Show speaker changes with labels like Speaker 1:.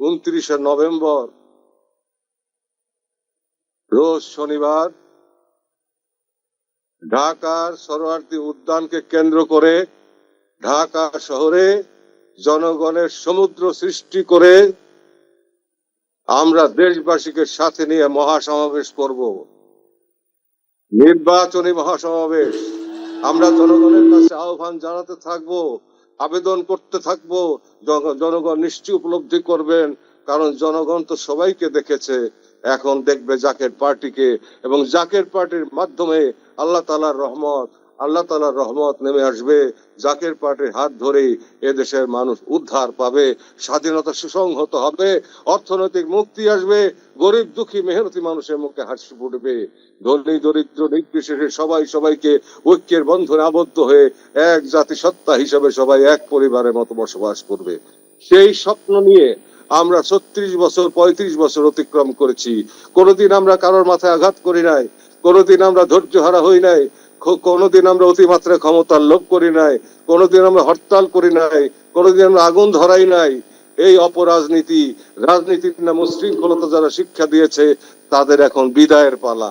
Speaker 1: উনত্রিশে নভেম্বর, রোজ শনিবার ঢাকার সরোয়ার্দী উদ্যানকে কেন্দ্র করে ঢাকা শহরে জনগণের সমুদ্র সৃষ্টি করে আমরা দেশবাসীকে সাথে নিয়ে মহাসমাবেশ করব। নির্বাচনী মহাসমাবেশ। আমরা জনগণের কাছে আহ্বান জানাতে থাকব আবেদন করতে থাকব জনগণ নিশ্চয় উপলব্ধি করবেন, কারণ জনগণ তো সবাইকে দেখেছে। এখন দেখবে জাকের পার্টিকে এবং জাকের পার্টির মাধ্যমে আল্লাহ তালার রহমত আল্লাহ তালার রহমত নেমে আসবে। জাকের পার্টির হাত ধরেই এদেশের মানুষ উদ্ধার পাবে, স্বাধীনতা সুসংহত হবে, অর্থনৈতিক মুক্তি আসবে, গরিব দুঃখী মেহনতি মানুষের মুখে হাসি ফুটবে। ধনী, দরিদ্র নির্বিশেষে সবাই সবাইকে ঐক্যের বন্ধনে আবদ্ধ হয়ে এক জাতি সত্তা হিসেবে সবাই এক পরিবারের মতো বসবাস করবে। সেই স্বপ্ন নিয়ে আমরা ছত্রিশ বছর, পঁয়ত্রিশ বছর অতিক্রম করেছি। কোনোদিন আমরা কারোর মাথায় আঘাত করি নাই, কোনোদিন আমরা ধৈর্য হারা হই নাই কোনোদিন আমরা অতিমাত্রায় ক্ষমতা লোভ করি নাই, কোনোদিন আমরা হরতাল করি নাই, কোনোদিন আমরা আগুন ধরাই নাই। এই অপরাজনীতি, রাজনীতির নাম উশৃঙ্খলতা যারা শিক্ষা দিয়েছে, তাদের এখন বিদায়ের পালা।